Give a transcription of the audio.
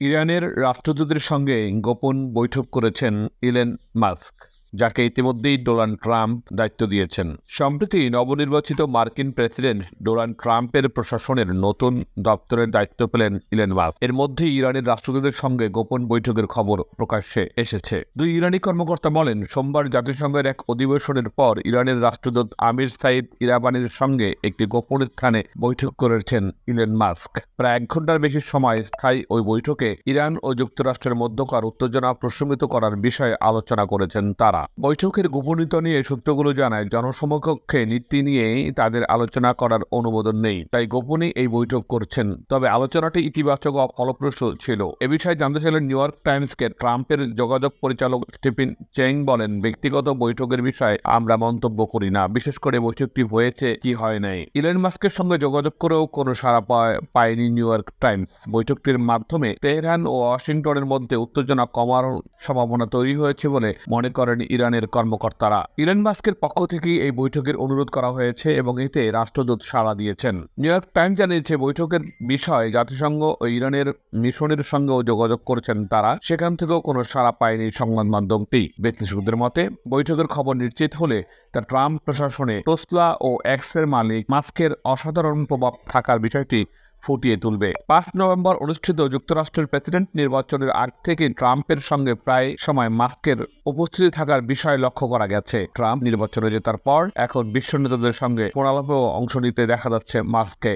ইরানের রাষ্ট্রদূতের সঙ্গে গোপন বৈঠক করেছেন ইলেন মাস্ক। যাকে ইতিমধ্যেই ডোনাল্ড ট্রাম্প দায়িত্ব দিয়েছেন। সম্প্রতি নবনির্বাচিত মার্কিন প্রেসিডেন্ট ডোনাল্ড ট্রাম্পের প্রশাসনের নতুন দপ্তরের দায়িত্ব পেলেন ইলেন মাস্ক। এর মধ্যেই ইরানের রাষ্ট্রদূতের সঙ্গে গোপন বৈঠকের খবর প্রকাশ্যে এসেছে। দুই ইরানি কর্মকর্তা বলেন, সোমবার জাতিসংঘের এক অধিবেশনের পর ইরানের রাষ্ট্রদূত আমির সাইদ ইরাবানির সঙ্গে একটি গোপন স্থানে বৈঠক করেছেন ইলেন মাস্ক। প্রায় এক ঘণ্টার বেশি সময় স্থায়ী ওই বৈঠকে ইরান ও যুক্তরাষ্ট্রের মধ্যকার উত্তেজনা প্রশমিত করার বিষয়ে আলোচনা করেছেন তারা। বৈঠকের গোপনীয়তা নিয়ে সূত্রগুলো জানায়, জনসমকক্ষে নীতি নিয়েই তাদের আলোচনা করার অনুমোদন নেই, তাই গোপনে এই বৈঠক করছেন। তবে আলোচনাটি ইতিবাচক ফলপ্রসূ ছিল। এ বিষয়ে জানতে চাইলে নিউ ইয়র্ক টাইমসকে ট্রাম্পের যোগাযোগ পরিচালক স্টিফেন চেং বলেন, ব্যক্তিগত বৈঠকের বিষয়ে আমরা মন্তব্য করি না, বিশেষ করে বৈঠকটি হয়েছে কি হয় নাই। ইলেন মাস্কের সঙ্গে যোগাযোগ করেও কোনো সাড়া পায়- পায়নি নিউ ইয়র্ক টাইমস। বৈঠকটির মাধ্যমে তেহরান ও ওয়াশিংটনের মধ্যে উত্তেজনা কমার সম্ভাবনা তৈরি হয়েছে বলে মনে করেন ইরানের কর্মকর্তারা। ইলন মাস্কের পক্ষ থেকেই এই বৈঠকের অনুরোধ করা হয়েছে এবং এতে রাষ্ট্রদূত সাড়া দিয়েছেন। নিউ ইয়র্ক টাইমস জানিয়েছে, বৈঠকের বিষয়ে জাতিসংঘ ও ইরানের মিশনের সঙ্গেও যোগাযোগ করেছেন তারা। সেখান থেকেও কোনো সাড়া পায়নি সংবাদ মাধ্যমটি। বিশ্লেষকদের মতে, বৈঠকের খবর নিশ্চিত হলে তা ট্রাম্প প্রশাসনে টোসলা ও এক্সের মালিক মাস্কের অসাধারণ প্রভাব থাকার বিষয়টি ফুটিয়ে তুলবে। পাঁচ নভেম্বর অনুষ্ঠিত যুক্তরাষ্ট্রের প্রেসিডেন্ট নির্বাচনের আগ থেকে ট্রাম্পের সঙ্গে প্রায় সময় মাস্কের উপস্থিতি থাকার বিষয় লক্ষ্য করা গেছে। ট্রাম্প নির্বাচনে জেতার পর এখন বিশ্ব নেতাদের সঙ্গে ফোনালাপেও অংশ নিতে দেখা যাচ্ছে মাস্ককে